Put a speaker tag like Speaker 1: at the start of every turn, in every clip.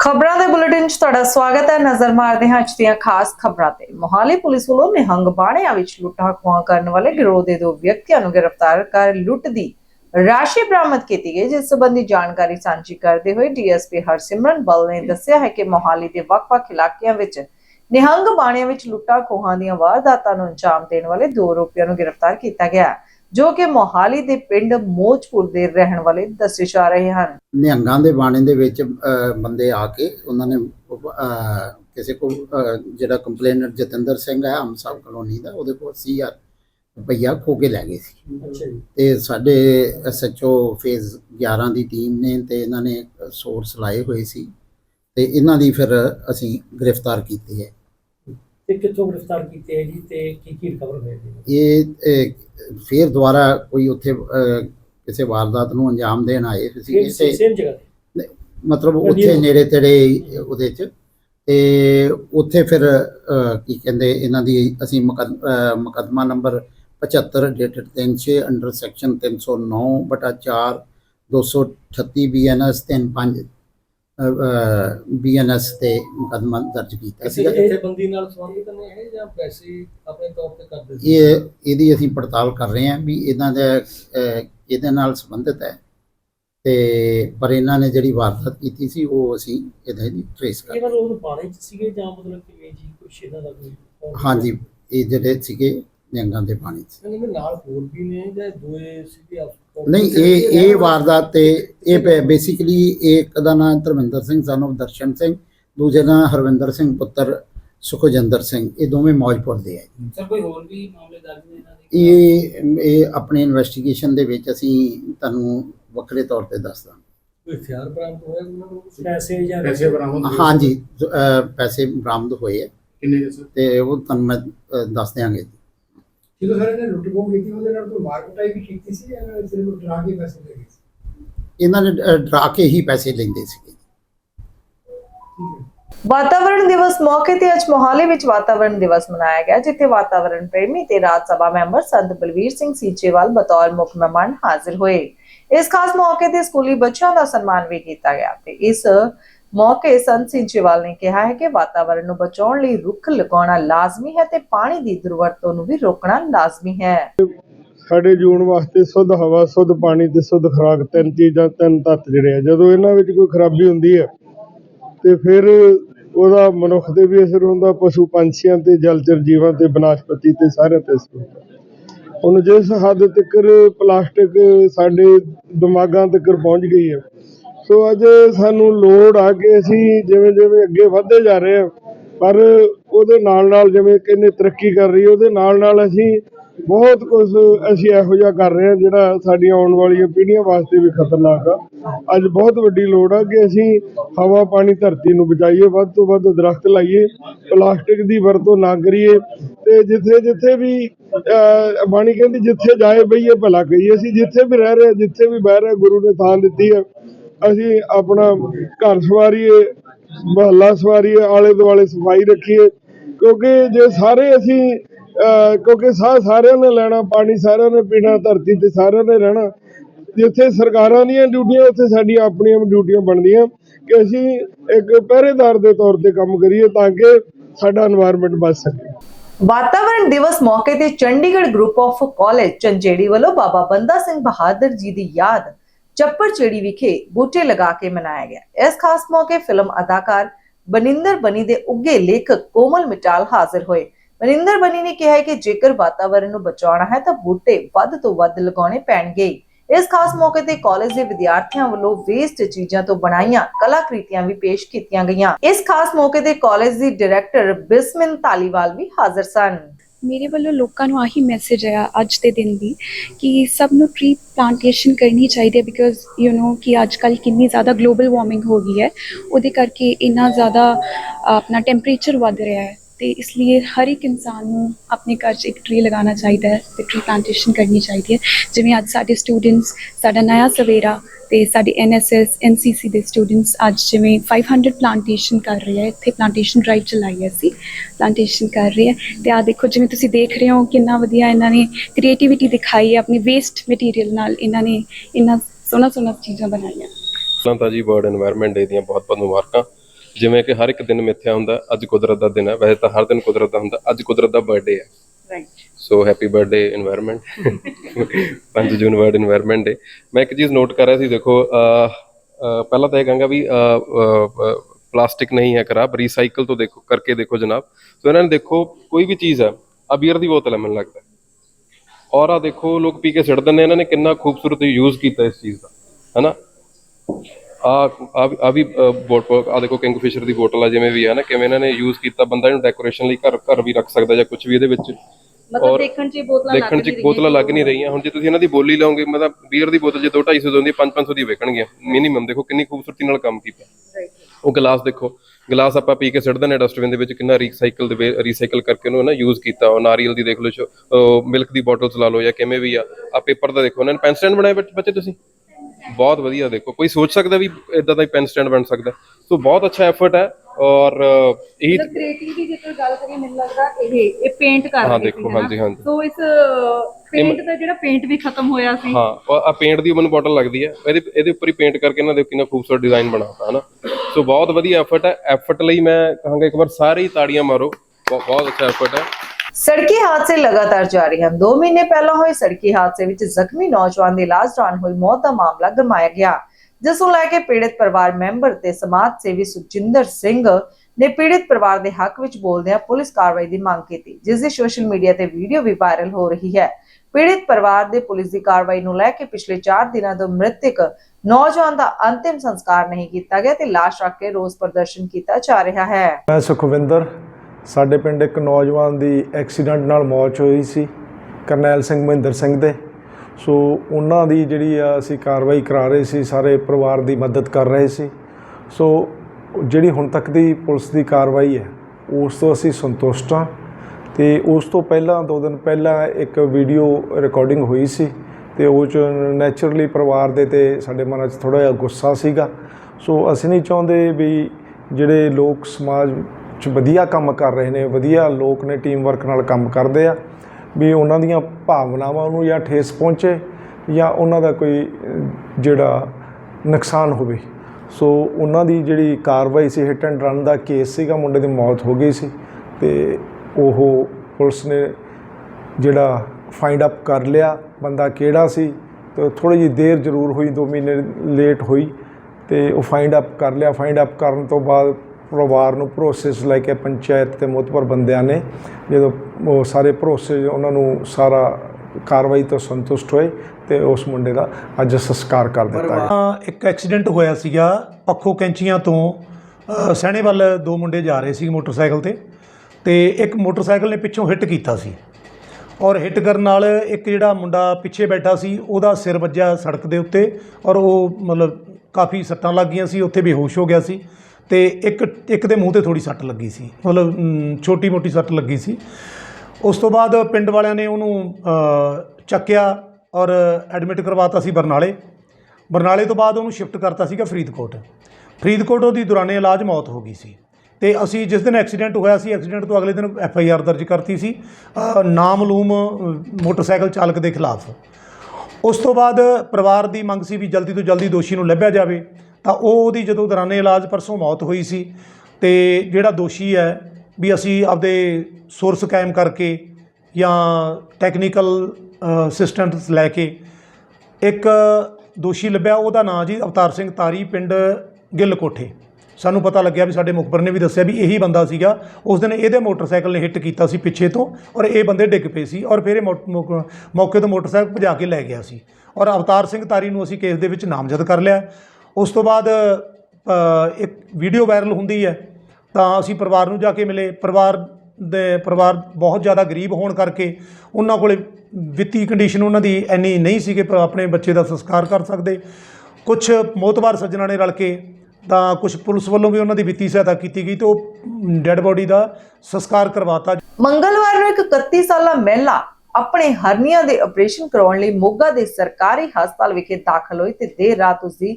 Speaker 1: ਖਬਰਾਂ ਦੇ ਬੁਲੇਟਿਨ 'ਚ ਤੁਹਾਡਾ ਸਵਾਗਤ ਹੈ। ਨਜ਼ਰ ਮਾਰਦੇ ਹਾਂ ਅੱਜ ਦੀਆਂ ਖਾਸ ਖਬਰਾਂ ਤੇ। ਮੋਹਾਲੀ ਪੁਲਿਸ ਵੱਲੋਂ ਨਿਹੰਗ ਬਾਣਿਆਂ ਵਿੱਚ ਲੁੱਟਾਂ ਖੋਹਾਂ ਕਰਨ ਵਾਲੇ ਗਿਰੋਹ ਦੇ ਦੋ ਵਿਅਕਤੀਆਂ ਨੂੰ ਗ੍ਰਿਫਤਾਰ ਕਰ ਲੁੱਟ ਦੀ ਰਾਸ਼ੀ ਬਰਾਮਦ ਕੀਤੀ ਗਈ ਜਿਸ ਸੰਬੰਧੀ ਜਾਣਕਾਰੀ ਸਾਂਝੀ ਕਰਦੇ ਹੋਏ ਡੀਐਸਪੀ ਹਰਸਿਮਰਨ ਬਲ ਨੇ ਦੱਸਿਆ ਹੈ ਕਿ ਮੋਹਾਲੀ ਦੇ ਵੱਖ-ਵੱਖ ਇਲਾਕਿਆਂ ਵਿੱਚ ਨਿਹੰਗ ਬਾਣਿਆਂ ਵਿੱਚ ਲੁੱਟਾਂ ਖੋਹਾਂ ਦੀਆਂ ਵਾਰਦਾਤਾਂ ਨੂੰ ਅੰਜਾਮ ਦੇਣ ਵਾਲੇ ਦੋ ਆਰੋਪੀਆਂ ਨੂੰ ਗ੍ਰਿਫਤਾਰ ਕੀਤਾ ਗਿਆ। ਹੈ, ਜੋ ਕਿ ਮੋਹਾਲੀ ਦੇ ਪਿੰਡ ਮੋਚਪੁਰ ਦੇ ਰਹਿਣ ਵਾਲੇ ਦੱਸੇ ਜਾ ਰਹੇ ਹਨ।
Speaker 2: ਨਿਹੰਗਾਂ ਦੇ ਬਾਣੇ ਦੇ ਵਿੱਚ ਬੰਦੇ ਆ ਕੇ ਉਹਨਾਂ ਨੇ ਕਿਸੇ ਕੋ ਜਿਹੜਾ ਕੰਪਲੇਨਰ ਜਤਿੰਦਰ ਸਿੰਘ ਹੈ ਹਮ ਸਾਹਿਬ ਕਲੋਨੀ ਦਾ ਉਹਦੇ ਕੋਲ 80000 ਰੁਪਈਆ ਖੋ ਕੇ ਲੈ ਗਏ ਸੀ। ਤੇ ਸਾਡੇ ਐਸਐਚਓ ਫੇਜ਼ 11 ਦੀ ਟੀਮ ਨੇ ਤੇ ਇਹਨਾਂ ਨੇ ਸੋਰਸ ਲਾਏ ਹੋਏ ਸੀ ਤੇ ਇਹਨਾਂ ਦੀ ਫਿਰ ਅਸੀਂ ਗ੍ਰਿਫਤਾਰ ਕੀਤੀ ਹੈ।
Speaker 3: ਤੇ ਕਿੱਥੋਂ ਗ੍ਰਿਫਤਾਰ ਕੀਤੇ ਹੈ ਜੀ ਤੇ ਕੀ ਕੀ ਰਿਕਵਰ ਹੋਏ ਜੀ
Speaker 2: ਇਹ ਅਹ, ਫਿਰ ਦੁਬਾਰਾ ਕੋਈ ਉੱਥੇ ਅਹ, ਕਿਸੇ ਵਾਰਦਾਤ ਨੂੰ ਅੰਜਾਮ ਦੇਣ ਆਏ ਸੀ
Speaker 3: ਸੇਮ ਜਗ੍ਹਾ ਤੇ
Speaker 2: ਮਤਲਬ। ਉੱਥੇ ਨੇੜੇ ਤੇੜੇ ਉਹਦੇ ਚ ਤੇ ਉੱਥੇ ਫਿਰ ਅਹ, ਕੀ ਕਹਿੰਦੇ ਇਹਨਾਂ ਦੀ ਅਸੀਂ ਮੁਕੱਦ- ਅਹ, ਮੁਕੱਦਮਾ ਨੰਬਰ 75 ਡੇਟਡ 36 ਅੰਡਰ ਸੈਕਸ਼ਨ 309 ਬਟਾ 4 238 ਬੀਐਨਐਸ 35 ਬੀਐਨਐਸ ਤੇ ਮੁਕੱਦਮਾ ਦਰਜ ਕੀਤਾ
Speaker 3: ਕਿਸੇ
Speaker 2: ਸੀਗਾ।
Speaker 3: ਜਥੇਬੰਦੀ ਨਾਲ ਸੰਬੰਧਿਤ ਨੇ ਹੈ ਜਾਂ ਵੈਸੇ ਆਪਣੇ ਤੌਰ ਤੇ ਕਰਦੇ ਸੀ?
Speaker 2: ਇਹ ਇਹਦੀ ਅਸੀਂ ਪੜਤਾਲ ਕਰ ਰਹੇ ਹਾਂ ਵੀ ਇਹਨਾਂ ਦਾ ਇਹਦੇ ਨਾਲ ਸੰਬੰਧਿਤ ਹੈ। ਤੇ ਪਰ ਇਹਨਾਂ ਨੇ ਜਿਹੜੀ ਵਾਰਦਾਤ ਕੀਤੀ ਸੀ ਉਹ ਅਸੀਂ ਇਹਦੇ ਦੀ ਟ੍ਰੇਸ ਕਰ
Speaker 3: ਇਹ ਚ ਸੀਗੇ ਜਾਂ ਮਤਲਬ ਕਿਵੇਂ ਜੀ ਕੁਛ ਇਹਨਾਂ ਦਾ ਕੋਈ
Speaker 2: ਹਾਂਜੀ ਇਹ ਜਿਹੜੇ ਸੀਗੇ ਨਿਹੰਗਾਂ ਦੇ ਪਾਣੀ 'ਚ।
Speaker 3: ਇਹਨਾਂ ਦੇ ਨਾਲ ਹੋਰ ਵੀ ਨੇ ਜਾਂ ਦੋਏ ਸੀਗੇ ਆਪਸ
Speaker 2: ਨਹੀਂ ਇਹ ਇਹ ਵਾਰਦਾਤ ਤੇ ਇਹ ਬੇਸਿਕਲੀ ਇੱਕ ਦਾ ਨਾਮ ਧਰਮਿੰਦਰ ਸਿੰਘ of ਦਰਸ਼ਨ ਸਿੰਘ ਦੂਜੇ ਦਾ ਹਰਵਿੰਦਰ ਸਿੰਘ ਪੁੱਤਰ ਸੁਖਜਿੰਦਰ ਸਿੰਘ ਇਹ ਦੋਵੇਂ ਮੌਜਪੁਰ ਦੇ ਹੈ
Speaker 3: ਸਰ ਕੋਈ ਹੋਰ ਵੀ ਮਾਮਲੇ ਦਰਜ ਨੇ ਇਹਨਾਂ ਦੇ?
Speaker 2: ਇਹ ਇਹ ਆਪਣੀ ਇਨਵੈਸਟੀਗੇਸ਼ਨ ਦੇ ਵਿੱਚ ਅਸੀਂ ਤੁਹਾਨੂੰ ਵੱਖਰੇ ਤੌਰ ਤੇ ਦੱਸ ਦਾਂਗੇ
Speaker 3: ਕੋਈ ਹਥਿਆਰ ਬਰਾਮਦ ਹੋਇਆ ਉਹਨਾਂ ਕੋਲ ਪੈਸੇ ਜਾਂ
Speaker 4: ਪੈਸੇ ਬਰਾਮਦ ਹੋਏ?
Speaker 2: ਹਾਂਜੀ ਪੈਸੇ ਬਰਾਮਦ ਹੋਏ
Speaker 4: ਕਿੰਨੇ ਸਰ?
Speaker 2: ਤੇ ਉਹ ਤੁਹਾਨੂੰ ਮੈਂ ਦੱਸ ਦਿਆਂਗੇ।
Speaker 5: ਜਦੋਂ ਸਾਰੇ ਨੇ ਲੁੱਟ ਖੋਹ ਕੀਤੀ ਉਹਦੇ ਨਾਲ ਕੋਈ ਮਾਰ ਕੁਟਾਈ ਵੀ ਕੀਤੀ ਸੀ ਜਾਂ ਇਹਨਾਂ ਸਿਰਫ ਡਰਾ ਕੇ ਪੈਸੇ ਦੇ ਗਏ ਸੀ?
Speaker 2: ਇਹਨਾਂ ਨੇ ਅਹ, ਡਰਾ ਕੇ ਹੀ ਪੈਸੇ ਲੈਂਦੇ ਸੀਗੇ।
Speaker 5: ਠੀਕ ਹੈ।
Speaker 1: ਵਾਤਾਵਰਣ ਦਿਵਸ ਮੌਕੇ ਤੇ ਅੱਜ ਮੋਹਾਲੀ ਵਿੱਚ ਵਾਤਾਵਰਣ ਦਿਵਸ ਮਨਾਇਆ ਗਿਆ ਜਿੱਥੇ ਵਾਤਾਵਰਣ ਪ੍ਰੇਮੀ ਤੇ ਰਾਜ ਸਭਾ ਮੈਂਬਰ ਸੰਤ ਬਲਵੀਰ ਸਿੰਘ ਸੀਚੇਵਾਲ ਬਤੌਰ ਮੁੱਖ ਮਹਿਮਾਨ ਹਾਜ਼ਰ ਹੋਏ। ਇਸ ਖਾਸ ਮੌਕੇ ਤੇ ਸਕੂਲੀ ਬੱਚਿਆਂ ਦਾ ਸਨਮਾਨ ਵੀ ਕੀਤਾ ਗਿਆ ਤੇ ਇਸ ਮੌਕੇ ਸੰਤ ਸੀਚੇਵਾਲ ਨੇ ਕਿਹਾ ਹੈ ਕਿ ਵਾਤਾਵਰਣ ਨੂੰ ਬਚਾਉਣ ਲਈ ਰੁੱਖ ਲਗਾਉਣਾ ਲਾਜ਼ਮੀ ਹੈ ਤੇ ਪਾਣੀ ਦੀ ਦੁਰਵਰਤੋਂ ਨੂੰ ਵੀ ਰੋਕਣਾ ਲਾਜ਼ਮੀ ਹੈ।
Speaker 6: ਸਾਡੇ ਜੀਵਨ ਵਾਸਤੇ ਸ਼ੁੱਧ ਹਵਾ, ਸ਼ੁੱਧ ਪਾਣੀ ਤੇ ਸ਼ੁੱਧ ਖੁਰਾਕ ਤਿੰਨ ਚੀਜ਼ਾਂ, ਤਿੰਨ ਤੱਤ ਜਿਹੜੇ ਆ। ਜਦੋਂ ਇਹਨਾਂ ਵਿੱਚ ਕੋਈ ਖਰਾਬੀ ਹੁੰਦੀ ਹੈ ਤੇ ਫਿਰ ਉਹਦਾ ਮਨੁੱਖ ਦੇ ਵੀ ਅਸਰ ਹੁੰਦਾ, ਪਸ਼ੂ ਪੰਛੀਆਂ ਤੇ, ਜਲਚਰ ਜੀਵਾਂ ਤੇ, ਬਨਸਪਤੀ ਤੇ, ਸਾਰਿਆਂ ਤੇ ਅਸਰ ਹੁੰਦਾ। ਹੁਣ ਜਿਸ ਹੱਦ ਤੱਕ ਪਲਾਸਟਿਕ ਸਾਡੇ ਦਿਮਾਗਾਂ ਤੱਕ ਪਹੁੰਚ ਗਈ ਹੈ ਸੋ ਅੱਜ ਸਾਨੂੰ ਲੋੜ ਆ ਕਿ ਅਸੀਂ ਜਿਵੇਂ ਜਿਵੇਂ ਅੱਗੇ ਵਧਦੇ ਜਾ ਰਹੇ ਹਾਂ ਪਰ ਉਹਦੇ ਨਾਲ ਨਾਲ ਜਿਵੇਂ ਕਹਿੰਦੇ ਤਰੱਕੀ ਕਰ ਰਹੀ ਉਹਦੇ ਨਾਲ ਨਾਲ ਅਸੀਂ ਬਹੁਤ ਕੁਝ ਅਸੀਂ ਇਹੋ ਜਿਹਾ ਕਰ ਰਹੇ ਹਾਂ ਜਿਹੜਾ ਸਾਡੀਆਂ ਆਉਣ ਵਾਲੀਆਂ ਪੀੜ੍ਹੀਆਂ ਵਾਸਤੇ ਵੀ ਖਤਰਨਾਕ ਆ। ਅੱਜ ਬਹੁਤ ਵੱਡੀ ਲੋੜ ਆ ਕਿ ਅਸੀਂ ਹਵਾ ਪਾਣੀ ਧਰਤੀ ਨੂੰ ਬਚਾਈਏ ਵੱਧ ਤੋਂ ਵੱਧ ਦਰਖਤ ਲਾਈਏ ਪਲਾਸਟਿਕ ਦੀ ਵਰਤੋਂ ਨਾ ਕਰੀਏ ਤੇ ਜਿੱਥੇ ਜਿੱਥੇ ਵੀ ਬਾਣੀ ਕਹਿੰਦੀ ਜਿੱਥੇ ਜਾਏ ਬਈਏ ਭਲਾ ਕਹੀਏ। ਅਸੀਂ ਜਿੱਥੇ ਵੀ ਰਹਿ ਰਹੇ ਹਾਂ, ਜਿੱਥੇ ਵੀ ਬਹਿ ਰਹੇ ਗੁਰੂ ਨੇ ਥਾਂ ਦਿੱਤੀ ਹੈ। ਅਸੀਂ ਆਪਣਾ ਘਰ ਸਵਾਰੀਏ, ਮਹੱਲਾ ਸਵਾਰੀਏ ਆਲੇ ਦੁਆਲੇ ਸਫ਼ਾਈ ਰੱਖੀਏ, ਕਿਉਂਕਿ ਜੇ ਸਾਰੇ ਅਸੀਂ ਕਿਉਂਕਿ ਸਾਹ ਸਾਰਿਆਂ ਨੇ ਲੈਣਾ ਪਾਣੀ, ਸਾਰਿਆਂ ਨੇ ਪੀਣਾ, ਧਰਤੀ ਤੇ ਸਾਰਿਆਂ ਨੇ ਰਹਿਣਾ, ਜਿੱਥੇ ਸਰਕਾਰਾਂ ਦੀਆਂ ਡਿਊਟੀਆਂ, ਉੱਥੇ ਸਾਡੀਆਂ ਆਪਣੀਆਂ ਡਿਊਟੀਆਂ ਬਣਦੀਆਂ ਕਿ ਅਸੀਂ ਇੱਕ ਪਹਿਰੇਦਾਰ ਦੇ ਤੌਰ ਤੇ ਕੰਮ ਕਰੀਏ ਤਾਂ ਕਿ ਸਾਡਾ এনवायरमेंट ਬਚ ਸਕੇ।
Speaker 1: ਵਾਤਾਵਰਣ ਦਿਵਸ ਮੌਕੇ ਤੇ Chandigarh group of college Chanjeri ਵੱਲੋਂ ਬਾਬਾ ਬੰਦਾ ਸਿੰਘ ਬਹਾਦਰ ਜੀ ਦੀ ਯਾਦ ਚੱਪੜਚਿੜੀ ਵਿਖੇ ਬੂਟੇ ਲਗਾ ਕੇ ਮਨਾਇਆ ਗਿਆ। ਇਸ ਖਾਸ ਮੌਕੇ ਫਿਲਮ ਅਦਾਕਾਰ ਬਨਿੰਦਰ ਬਨੀ ਦੇ ਉੱਗੇ ਲੇਖਕ ਕੋਮਲ ਮਿਟਾਲ ਹਾਜ਼ਰ ਹੋਏ। ਬਨਿੰਦਰ ਬਨੀ ਨੇ ਕਿਹਾ ਕਿ ਜੇਕਰ ਵਾਤਾਵਰਣ ਨੂੰ ਬਚਾਉਣਾ ਹੈ ਤਾਂ ਬੂਟੇ ਵੱਧ ਤੋਂ ਵੱਧ ਲਗਾਉਣੇ ਪੈਣਗੇ। ਇਸ ਖਾਸ ਮੌਕੇ ਤੇ ਕਾਲਜ ਦੇ ਵਿਦਿਆਰਥੀਆਂ ਵੱਲੋਂ ਵੇਸਟ ਚੀਜ਼ਾਂ ਤੋਂ ਬਣਾਈਆਂ ਕਲਾਕ੍ਰਿਤੀਆਂ ਵੀ ਪੇਸ਼ ਕੀਤੀਆਂ ਗਈਆਂ। ਇਸ ਖਾਸ ਮੌਕੇ ਤੇ ਕਾਲਜ ਦੀ ਡਾਇਰੈਕਟਰ ਬਿਸਮਿਨ ਤਾਲੀਵਾਲ ਵੀ ਹਾਜ਼ਰ ਸਨ।
Speaker 7: ਮੇਰੇ ਵੱਲੋਂ ਲੋਕਾਂ ਨੂੰ ਆਹੀ ਮੈਸੇਜ ਹੈ ਅੱਜ ਦੇ ਦਿਨ ਦੀ ਕਿ ਸਭ ਨੂੰ ਟ੍ਰੀ ਪਲਾਂਟੇਸ਼ਨ ਕਰਨੀ ਚਾਹੀਦੀ ਹੈ ਬਿਕਾਜ਼ ਯੂ نو ਕਿ ਅੱਜ ਕੱਲ੍ਹ ਕਿੰਨੀ ਜ਼ਿਆਦਾ ਗਲੋਬਲ ਵਾਰਮਿੰਗ ਹੋ ਗਈ ਹੈ। ਉਹਦੇ ਕਰਕੇ ਇੰਨਾ ਜ਼ਿਆਦਾ ਆਪਣਾ ਟੈਂਪਰੇਚਰ ਵੱਧ ਰਿਹਾ ਹੈ। ਤੇ ਇਸ ਲਈ ਹਰ ਇੱਕ ਇਨਸਾਨ ਨੂੰ ਆਪਣੇ ਘਰ 'ਚ ਇੱਕ ਟ੍ਰੀ ਲਗਾਉਣਾ ਚਾਹੀਦਾ ਹੈ ਤੇ ਟ੍ਰੀ ਪਲਾਂਟੇਸ਼ਨ ਕਰਨੀ ਚਾਹੀਦੀ ਹੈ। ਜਿਵੇਂ ਅੱਜ ਸਾਡੇ ਸਟੂਡੈਂਟਸ ਸਾਡਾ ਨਵਾਂ ਸਵੇਰਾ ਤੇ ਸਾਡੇ ਐਨਐਸਐਸ ਐਨਸੀਸੀ ਦੇ ਸਟੂਡੈਂਟਸ ਅੱਜ ਜਿਵੇਂ 500 ਪਲਾਂਟੇਸ਼ਨ ਕਰ ਰਹੇ ਹੈ। ਇੱਥੇ ਪਲਾਂਟੇਸ਼ਨ ਡਰਾਈਵ ਚਲਾਈ ਹੈ ਅਸੀਂ ਪਲਾਂਟੇਸ਼ਨ ਕਰ ਰਹੇ ਆ ਤੇ ਆ ਦੇਖੋ ਜਿਵੇਂ ਤੁਸੀਂ ਦੇਖ ਰਹੇ ਹੋ ਕਿੰਨਾ ਵਧੀਆ ਇਹਨਾਂ ਨੇ ਕ੍ਰੀਏਟੀਵਿਟੀ ਦਿਖਾਈ ਹੈ, ਆਪਣੀ ਵੇਸਟ ਮਟੀਰੀਅਲ ਨਾਲ ਇਹਨਾਂ ਨੇ ਇੰਨਾ ਸੋਹਣਾ ਸੋਹਣਾ ਚੀਜ਼ਾਂ ਬਣਾਈਆਂ।
Speaker 8: ਤਾਂ ਜੀ ਵਰਲਡ এনवायरमेंट ਡੇ ਦੀਆਂ ਬਹੁਤ ਬਹੁਤ ਮੁਬਾਰਕਾਂ।
Speaker 4: ਜਿਵੇਂ ਕਿ ਹਰ ਇੱਕ ਦਿਨ ਮਿੱਥਿਆ ਹੁੰਦਾ ਅੱਜ ਕੁਦਰਤ ਦਾ ਦਿਨ ਹੈ। ਵੈਸੇ ਤਾਂ ਹਰ ਦਿਨ ਕੁਦਰਤ ਦਾ ਹੁੰਦਾ ਅੱਜ ਕੁਦਰਤ ਦਾ ਬਰਥਡੇ ਹੈ।
Speaker 1: Right
Speaker 4: so happy birthday environment 5 June world environment day ਮੈਂ ਇੱਕ ਚੀਜ਼ ਨੋਟ ਕਰ ਰਿਹਾ ਸੀ ਦੇਖੋ ਪਹਿਲਾਂ ਤਾਂ ਇਹ ਕਹਾਂਗਾ ਵੀ ਪਲਾਸਟਿਕ ਨਹੀਂ ਹੈ ਖਰਾਬ ਰੀਸਾਈਕਲ ਤੋਂ ਦੇਖੋ ਕਰਕੇ ਦੇਖੋ ਜਨਾਬ। ਸੋ ਇਹਨਾਂ ਨੇ ਦੇਖੋ ਕੋਈ ਵੀ ਚੀਜ਼ ਹੈ ਆ ਦੀ ਬੋਤਲ ਹੈ ਮੈਨੂੰ ਲੱਗਦਾ। ਔਰ ਆ ਦੇਖੋ ਲੋਕ ਪੀ ਕੇ ਸਿੱਟ ਦਿੰਦੇ ਇਹਨਾਂ ਨੇ ਕਿੰਨਾ ਖੂਬਸੂਰਤ ਯੂਜ਼ ਕੀਤਾ ਇਸ ਚੀਜ਼ ਦਾ ਹੈਨਾ? ਆ ਆ ਵੀ- ਬੋਟਲ ਆ ਦੇਖੋ ਕਿੰਗਫਿਸ਼ਰ ਦੀ ਬੋਤਲ ਆ ਜਿਵੇਂ ਵੀ ਹੈ ਨਾ ਕਿਵੇਂ ਇਹਨਾਂ ਨੇ ਯੂਜ਼ ਕੀਤਾ ਬੰਦਾ ਇਹਨੂੰ ਡੈਕੋਰੇਸ਼ਨ ਲਈ ਘਰ ਘਰ ਵੀ ਰੱਖ ਸਕਦਾ ਜਾਂ ਕੁਝ ਵੀ ਇਹਦੇ ਵਿੱਚ।
Speaker 1: ਮਤਲਬ ਦੇਖਣ 'ਚ ਬੋਤਲਾਂ ਲੱਗ
Speaker 4: ਦੇਖਣ 'ਚ
Speaker 1: ਨਹੀਂ ਰਹੀਆਂ
Speaker 4: ਬੋਤਲਾਂ ਲੱਗ ਨਹੀਂ ਰਹੀਆਂ। ਹੁਣ ਜੇ ਤੁਸੀਂ ਇਹਨਾਂ ਦੀ ਬੋਲੀ ਲਾਓਗੇ ਮਤਲਬ ਬੀਅਰ ਦੀ ਬੋਤਲ ਜੇ 2 250 ਦੀ ਹੁੰਦੀ 5 500 ਦੀ ਵਿਕਣਗੀਆਂ। ਮਿਨੀਮਮ ਦੇਖੋ ਕਿੰਨੀ ਖੂਬਸੂਰਤੀ ਨਾਲ ਕੰਮ ਕੀਤਾ. ਉਹ ਗਲਾਸ ਦੇਖੋ ਗਲਾਸ ਆਪਾਂ ਪੀ ਕੇ ਸਿੱਟਦੇ ਨੇ ਡਸਟਬਿਨ ਦੇ ਵਿੱਚ ਕਿੰਨਾ ਰੀਸਾਈਕਲ ਦੇ ਰੀਸਾਈਕਲ ਕਰਕੇ ਉਹਨੂੰ ਨਾ ਯੂਜ਼ ਕੀਤਾ। ਉਹ ਨਾਰੀਅਲ ਦੀ ਦੇਖ ਲਓ ਮਿਲਕ ਦੀ ਬੋਟਲਸ ਲਾ ਲਓ ਜਾਂ ਕਿਵੇਂ ਵੀ ਆ। ਆ ਪੇਪਰ ਦਾ ਦੇਖੋ ਉਹਨਾਂ ਨੇ ਪੈਨ ਸਟੈਂਡ ਬੱਚੇ ਤੁਸੀਂ? ਬਹੁਤ ਵਧੀਆ ਦੇਖੋ। ਕੋਈ ਸੋਚ ਸਕਦਾ ਵੀ ਇਦਾਂ ਦਾ ਹੀ ਪੈਨ ਸਟੈਂਡ ਬਣ ਸਕਦਾ। ਸੋ ਬਹੁਤ ਅੱਛਾ ਐਫਰਟ ਹੈ ਔਰ ਇਹੀ
Speaker 1: ਕ੍ਰੀਏਟਿਵਿਟੀ ਜੇਕਰ ਗੱਲ ਕਰੀਏ ਮੈਨੂੰ ਲੱਗਦਾ ਇਹ ਇਹ ਪੇਂਟ ਕਰ
Speaker 4: ਹਾਂ, ਦੇਖੋ? ਹਾਂਜੀ, ਹਾਂਜੀ।
Speaker 1: ਸੋ ਇਸ ਪੇਂਟ ਦਾ ਜਿਹੜਾ ਪੇਂਟ ਵੀ ਖਤਮ ਹੋਇਆ ਸੀ।
Speaker 4: ਹਾਂ ਆ ਪੇਂਟ ਦੀ ਮੈਨੂੰ ਬੋਟਲ ਲੱਗਦੀ ਹੈ। ਇਹਦੇ ਇਹਦੇ ਉੱਪਰ ਹੀ ਪੇਂਟ ਕਰਕੇ ਇਹਨਾਂ ਦੇ ਕਿੰਨਾ ਖੂਬਸੂਰਤ ਡਿਜ਼ਾਈਨ ਬਣਾਤਾ ਹਨਾ ਸੋ ਬਹੁਤ ਵਧੀਆ ਐਫਰਟ ਹੈ। ਐਫਰਟ ਲਈ ਮੈਂ ਕਹਾਂਗਾ ਇੱਕ ਵਾਰ ਸਾਰੇ ਹੀ ਤਾੜੀਆਂ ਮਾਰੋ। ਬਹੁਤ ਅੱਛਾ ਐਫਰਟ ਹੈ।
Speaker 1: ਸੜਕੀ ਹਾਦਸੇ ਲਗਾਤਾਰ ਜਾਰੀ ਹਨ। 2 ਮਹੀਨੇ ਪਹਿਲਾਂ ਹੋਏ ਸੜਕੀ ਹਾਦਸੇ ਵਿੱਚ ਜ਼ਖਮੀ ਨੌਜਵਾਨ ਦੀ ਇਲਾਜ ਦੌਰਾਨ ਹੋਈ ਮੌਤ ਦਾ ਮਾਮਲਾ ਗਰਮਾਇਆ ਗਿਆ ਜਿਸ ਨੂੰ ਲੈ ਕੇ ਪੀੜਤ ਪਰਿਵਾਰ ਮੈਂਬਰ ਤੇ ਸਮਾਜ ਸੇਵੀ ਸੁਖਜਿੰਦਰ ਸਿੰਘ ਨੇ ਪੀੜਤ ਪਰਿਵਾਰ ਦੇ ਹੱਕ ਵਿੱਚ ਬੋਲਦਿਆਂ ਪੁਲਿਸ ਕਾਰਵਾਈ ਦੀ ਮੰਗ ਕੀਤੀ ਜਿਸ ਦੀ ਸੋਸ਼ਲ ਮੀਡੀਆ ਤੇ ਵੀਡੀਓ ਵੀ ਵਾਇਰਲ ਹੋ ਰਹੀ ਹੈ। ਪੀੜਤ ਪਰਿਵਾਰ ਦੇ ਪੁਲਿਸ ਦੀ ਕਾਰਵਾਈ ਨੂੰ ਲੈ ਕੇ ਪਿਛਲੇ 4 ਦਿਨਾਂ ਤੋਂ ਮ੍ਰਿਤਕ ਨੌਜਵਾਨ ਦਾ ਅੰਤਿਮ ਸੰਸਕਾਰ ਨਹੀਂ ਕੀਤਾ ਗਿਆ ਤੇ ਲਾਸ਼ ਰੱਖ ਕੇ ਰੋਸ ਪ੍ਰਦਰਸ਼ਨ ਕੀਤਾ ਜਾ ਰਿਹਾ ਹੈ।
Speaker 8: ਮੈਂ ਸੁਖਵਿੰਦਰ ਸਾਡੇ ਪਿੰਡ ਇੱਕ ਨੌਜਵਾਨ ਦੀ ਐਕਸੀਡੈਂਟ ਨਾਲ ਮੌਤ ਹੋਈ ਸੀ, ਕਰਨੈਲ ਸਿੰਘ ਮਹਿੰਦਰ ਸਿੰਘ ਦੇ। ਸੋ ਉਹਨਾਂ ਦੀ ਜਿਹੜੀ ਆ ਅਸੀਂ ਕਾਰਵਾਈ ਕਰਾ ਰਹੇ ਸੀ, ਸਾਰੇ ਪਰਿਵਾਰ ਦੀ ਮਦਦ ਕਰ ਰਹੇ ਸੀ। ਸੋ ਜਿਹੜੀ ਹੁਣ ਤੱਕ ਦੀ ਪੁਲਿਸ ਦੀ ਕਾਰਵਾਈ ਹੈ, ਉਸ ਤੋਂ ਅਸੀਂ ਸੰਤੁਸ਼ਟ ਹਾਂ ਤੇ ਉਸ ਤੋਂ ਪਹਿਲਾਂ, ਦੋ ਦਿਨ ਪਹਿਲਾਂ ਇੱਕ ਵੀਡੀਓ ਰਿਕਾਰਡਿੰਗ ਹੋਈ ਸੀ ਤੇ ਉਹ ਚ ਨੇਚਰਲੀ ਪਰਿਵਾਰ ਦੇ ਤੇ ਸਾਡੇ ਮਨਾਂ 'ਚ ਥੋੜਾ ਜਿਹਾ ਗੁੱਸਾ ਸੀਗਾ। ਸੋ ਅਸੀਂ ਨਹੀਂ ਚਾਹੁੰਦੇ ਵੀ ਜਿਹੜੇ ਲੋਕ ਸਮਾਜ 'ਚ ਵਧੀਆ ਕੰਮ ਕਰ ਰਹੇ ਨੇ, ਵਧੀਆ ਲੋਕ ਨੇ ਟੀਮ ਵਰਕ ਨਾਲ ਕੰਮ ਕਰਦੇ ਆ, ਵੀ ਉਹਨਾਂ ਦੀਆਂ ਭਾਵਨਾਵਾਂ ਨੂੰ ਜਾਂ ਠੇਸ ਪਹੁੰਚੇ ਜਾਂ ਉਹਨਾਂ ਦਾ ਕੋਈ ਜਿਹੜਾ ਨੁਕਸਾਨ ਹੋਵੇ। ਸੋ ਉਹਨਾਂ ਦੀ ਜਿਹੜੀ ਕਾਰਵਾਈ ਸੀ ਹਿੱਟ ਐਂਡ ਰਨ ਦਾ ਕੇਸ ਸੀਗਾ, ਮੁੰਡੇ ਦੀ ਮੌਤ ਹੋ ਗਈ ਸੀ ਤੇ ਉਹ ਪੁਲਿਸ ਨੇ ਜਿਹੜਾ ਫਾਈਂਡ ਅਪ ਕਰ ਲਿਆ, ਬੰਦਾ ਕਿਹੜਾ ਸੀ, ਤੇ ਥੋੜੀ ਜਿਹੀ ਦੇਰ ਜ਼ਰੂਰ ਹੋਈ 2 ਮਹੀਨੇ ਲੇਟ ਹੋਈ ਤੇ ਉਹ ਫਾਈਂਡ ਅਪ ਕਰ ਲਿਆ। ਫਾਈਂਡ ਅਪ ਕਰਨ ਤੋਂ ਬਾਅਦ ਪਰਿਵਾਰ ਨੂੰ ਭਰੋਸੇ 'ਚ ਲੈ ਕੇ ਪੰਚਾਇਤ ਤੇ ਮੁਤਬਰ ਬੰਦਿਆਂ ਨੇ ਜਦੋਂ ਉਹ ਸਾਰੇ ਭਰੋਸੇ ਉਹਨਾਂ ਨੂੰ ਸਾਰਾ ਕਾਰਵਾਈ ਤੋਂ ਸੰਤੁਸ਼ਟ ਹੋਏ ਤੇ ਉਸ ਮੁੰਡੇ ਦਾ ਅੱਜ ਸੰਸਕਾਰ ਕਰ ਦਿੱਤਾ ਗਿਆ।
Speaker 9: ਇੱਕ ਐਕਸੀਡੈਂਟ ਹੋਇਆ ਸੀਗਾ ਪੱਖੋ ਕੈਂਚੀਆਂ ਤੋਂ। ਸਹਿਣੇ ਵੱਲ ਦੋ ਮੁੰਡੇ ਜਾ ਰਹੇ ਸੀ ਮੋਟਰਸਾਈਕਲ ਤੇ ਤੇ ਇੱਕ ਮੋਟਰਸਾਈਕਲ ਨੇ ਪਿੱਛੋਂ ਹਿੱਟ ਕੀਤਾ ਸੀ ਔਰ ਹਿੱਟ ਕਰਨ ਨਾਲ ਇੱਕ ਜਿਹੜਾ ਮੁੰਡਾ ਪਿੱਛੇ ਬੈਠਾ ਸੀ ਉਹਦਾ ਸਿਰ ਵੱਜਿਆ ਸੜਕ ਦੇ ਉੱਤੇ ਔਰ ਉਹ ਮਤਲਬ ਕਾਫੀ ਸੱਟਾਂ ਲੱਗ ਗਈਆਂ ਸੀ, ਉੱਥੇ ਬੇਹੋਸ਼ ਹੋ ਗਿਆ ਸੀ। ਤੇ ਇੱਕ ਇੱਕ ਦੇ ਮੂੰਹ ਤੇ ਥੋੜੀ ਸੱਟ ਲੱਗੀ ਸੀ। ਮਤਲਬ ਛੋਟੀ ਮੋਟੀ ਸੱਟ ਲੱਗੀ ਸੀ। ਉਸ ਤੋਂ ਬਾਅਦ ਪਿੰਡ ਵਾਲਿਆਂ ਨੇ ਉਹਨੂੰ ਚੱਕਿਆ ਔਰ ਐਡਮਿਟ ਕਰਵਾਤਾ ਸੀ ਬਰਨਾਲੇ। ਬਰਨਾਲੇ ਤੋਂ ਬਾਅਦ ਉਹਨੂੰ ਸ਼ਿਫਟ ਕਰਤਾ ਸੀਗਾ ਫਰੀਦਕੋਟ। ਫਰੀਦਕੋਟ ਉਹਦੀ ਦੌਰਾਨੇ ਇਲਾਜ ਮੌਤ ਹੋ ਗਈ ਸੀ। ਤੇ ਅਸੀਂ ਜਿਸ ਦਿਨ ਐਕਸੀਡੈਂਟ ਹੋਇਆ ਸੀ, ਐਕਸੀਡੈਂਟ ਤੋਂ ਅਗਲੇ ਦਿਨ ਐਫ ਆਈ ਆਰ ਦਰਜ ਕਰਤੀ ਸੀ ਨਾਮਲੂਮ ਮੋਟਰਸਾਈਕਲ ਚਾਲਕ ਦੇ ਖਿਲਾਫ। ਉਸ ਤੋਂ ਬਾਅਦ ਪਰਿਵਾਰ ਦੀ ਮੰਗ ਸੀ ਵੀ ਜਲਦੀ ਤੋਂ ਜਲਦੀ ਦੋਸ਼ੀ ਨੂੰ ਲੱਭਿਆ ਜਾਵੇ। ਤਾਂ ਉਹ ਉਹਦੀ ਜਦੋਂ ਦੌਰਾਨੇ ਇਲਾਜ ਪਰਸੋਂ ਮੌਤ ਹੋਈ ਸੀ ਤੇ ਜਿਹੜਾ ਦੋਸ਼ੀ ਹੈ ਵੀ ਅਸੀਂ ਆਪਦੇ ਸੋਰਸ ਕਾਇਮ ਕਰਕੇ ਜਾਂ ਟੈਕਨੀਕਲ ਅਸਿਸਟੈਂਟਸ ਲੈ ਕੇ ਇੱਕ ਦੋਸ਼ੀ ਲੱਭਿਆ, ਉਹਦਾ ਨਾਂ ਜੀ ਅਵਤਾਰ ਸਿੰਘ ਤਾਰੀ, ਪਿੰਡ ਗਿੱਲ ਕੋਠੇ ਸਾਨੂੰ ਪਤਾ ਲੱਗਿਆ ਵੀ ਸਾਡੇ ਮੁਖਬਰ ਨੇ ਵੀ ਦੱਸਿਆ ਵੀ ਇਹੀ ਬੰਦਾ ਸੀਗਾ। ਉਸ ਦਿਨ ਇਹਦੇ ਮੋਟਰਸਾਈਕਲ ਨੇ ਹਿੱਟ ਕੀਤਾ ਸੀ ਪਿੱਛੇ ਤੋਂ ਔਰ ਇਹ ਬੰਦੇ ਡਿੱਗ ਪਏ ਸੀ ਔਰ ਫਿਰ ਇਹ ਮੌ- ਮੌ- ਮੌਕੇ ਤੋਂ ਮੋਟਰਸਾਈਕਲ ਭਜਾ ਕੇ ਲੈ ਗਿਆ ਸੀ। ਔਰ ਅਵਤਾਰ ਸਿੰਘ ਤਾਰੀ ਨੂੰ ਅਸੀਂ ਕੇਸ ਦੇ ਵਿੱਚ ਨਾਮਜ਼ਦ ਕਰ ਲਿਆ। ਉਸ ਤੋਂ ਬਾਅਦ ਇੱਕ ਵੀਡੀਓ ਵਾਇਰਲ ਹੁੰਦੀ ਹੈ, ਤਾਂ ਅਸੀਂ ਪਰਿਵਾਰ ਨੂੰ ਜਾ ਕੇ ਮਿਲੇ। ਪਰਿਵਾਰ ਦੇ ਪਰਿਵਾਰ ਬਹੁਤ ਜ਼ਿਆਦਾ ਗਰੀਬ ਹੋਣ ਕਰਕੇ ਉਹਨਾਂ ਕੋਲੇ ਵਿੱਤੀ ਕੰਡੀਸ਼ਨ ਉਹਨਾਂ ਦੀ ਇੰਨੀ ਨਹੀਂ ਸੀ ਕਿ ਆਪਣੇ ਬੱਚੇ ਦਾ ਸੰਸਕਾਰ ਕਰ ਸਕਦੇ। ਕੁਝ ਮੋਤਬਾਰ ਸੱਜਣਾ ਨੇ ਰਲ ਕੇ ਤਾਂ ਕੁਝ ਪੁਲਿਸ ਵੱਲੋਂ ਵੀ ਉਹਨਾਂ ਦੀ ਵਿੱਤੀ ਸਹਾਇਤਾ ਕੀਤੀ ਗਈ ਤੇ ਉਹ ਡੈੱਡ ਬੋਡੀ ਦਾ ਸੰਸਕਾਰ ਕਰਵਾਤਾ।
Speaker 1: ਮੰਗਲਵਾਰ ਨੂੰ ਇੱਕ 31 ਸਾਲਾ ਮਹਿਲਾ ਆਪਣੇ ਹਰਨੀਆਂ ਦੇ ਆਪਰੇਸ਼ਨ ਕਰਾਉਣ ਲਈ ਮੋਗਾ ਦੇ ਸਰਕਾਰੀ ਹਸਪਤਾਲ ਵਿਖੇ ਦਾਖਲ ਹੋਈ ਤੇ ਦੇਰ ਰਾਤ ਉਸ ਦੀ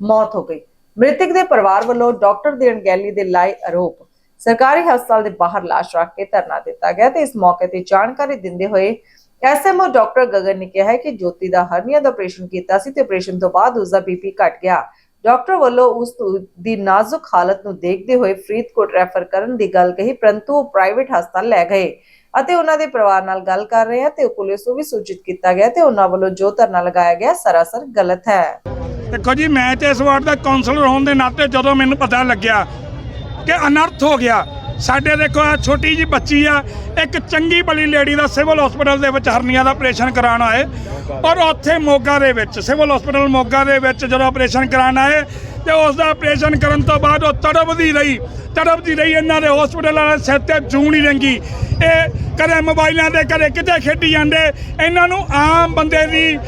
Speaker 1: ਮੌਤ ਹੋ ਗਈ। ਮ੍ਰਿਤਕ ਦੇ ਪਰਿਵਾਰ ਵੱਲੋਂ ਡਾਕਟਰ ਦੀ ਅਣਗਹਿਲੀ ਦੇ ਲਾਏ ਆਰੋਪ। ਸਰਕਾਰੀ ਹਸਪਤਾਲ ਦੇ ਬਾਹਰ ਲਾਸ਼ ਰੱਖ ਕੇ ਧਰਨਾ ਦਿੱਤਾ ਗਿਆ ਤੇ ਇਸ ਮੌਕੇ ਤੇ ਜਾਣਕਾਰੀ ਦਿੰਦੇ ਹੋਏ ਐਸਐਮਓ ਡਾਕਟਰ ਗਗਨ ਨੇ ਕਿਹਾ ਹੈ ਕਿ ਜੋਤੀ ਦਾ ਹਰਨੀਆ ਦਾ ਆਪਰੇਸ਼ਨ ਕੀਤਾ ਸੀ ਤੇ ਆਪਰੇਸ਼ਨ ਤੋਂ ਬਾਅਦ ਉਸ ਦਾ ਬੀਪੀ ਘਟ ਗਿਆ। ਡਾਕਟਰ ਵੱਲੋਂ ਉਸ ਦੀ ਨਾਜ਼ੁਕ ਹਾਲਤ ਨੂੰ ਦੇਖਦੇ ਹੋਏ ਫਰੀਦਕੋਟ ਰੈਫਰ ਕਰਨ ਦੀ ਗੱਲ ਕਹੀ, ਪਰੰਤੂ ਉਹ ਪ੍ਰਾਈਵੇਟ ਹਸਪਤਾਲ ਲੈ ਗਏ ਅਤੇ ਉਹਨਾਂ ਦੇ ਪਰਿਵਾਰ ਨਾਲ ਗੱਲ ਕਰ ਰਹੇ ਆ ਤੇ ਪੁਲਿਸ ਨੂੰ ਵੀ ਸੂਚਿਤ ਕੀਤਾ ਗਿਆ ਤੇ ਉਹਨਾਂ ਵੱਲੋਂ ਜੋ ਧਰਨਾ ਲਗਾਇਆ ਗਿਆ, ਸਰਾਸਰ ਗਲਤ ਹੈ।
Speaker 10: ਦੇਖੋ ਜੀ, ਮੈਂ ਤੇ ਇਸ ਵਾਰਡ ਦਾ ਕਾਉਂਸਲਰ ਹੋਣ ਦੇ ਨਾਤੇ ਜਦੋਂ ਮੈਨੂੰ ਪਤਾ ਲੱਗਿਆ ਕਿ ਅਨਰਥ ਹੋ ਗਿਆ, ਸਾਡੇ ਦੇਖੋ ਆ ਛੋਟੀ ਜੀ ਬੱਚੀ ਆ, ਇੱਕ ਚੰਗੀ ਬਲੀ ਲੇਡੀ ਦਾ ਸਿਵਲ ਹਸਪੀਟਲ ਦੇ ਵਿੱਚ ਹਰਨੀਆਂ ਦਾ ਆਪਰੇਸ਼ਨ ਕਰਾਉਣ ਆਏ ਔਰ ਉੱਥੇ ਮੋਗਾ ਦੇ ਵਿੱਚ ਸਿਵਲ ਹਸਪੀਟਲ ਮੋਗਾ ਦੇ ਵਿੱਚ ਜਦੋਂ ਆਪਰੇਸ਼ਨ ਕਰਾਉਣ ਆਏ ਤੇ ਉਸ ਦਾ ਆਪਰੇਸ਼ਨ ਕਰਨ ਤੋਂ ਬਾਅਦ ਉਹ ਤੜਪਦੀ ਰਹੀ ਤੜਪਦੀ ਰਹੀ, ਇਹਨਾਂ ਦੇ ਹਸਪੀਟਲ ਵਾਲੇ ਸਿਰ ਤੇ ਜੂੰ ਨਹੀਂ ਰੰਗੀ। ਇਹ ਕਦੇ ਮੋਬਾਈਲਾਂ ਦੇ ਕਦੇ ਕਿਤੇ ਖੇਡੀ ਜਾਂਦੇ, ਇਹਨਾਂ ਨੂੰ ਆਮ ਬੰਦੇ ਦੀ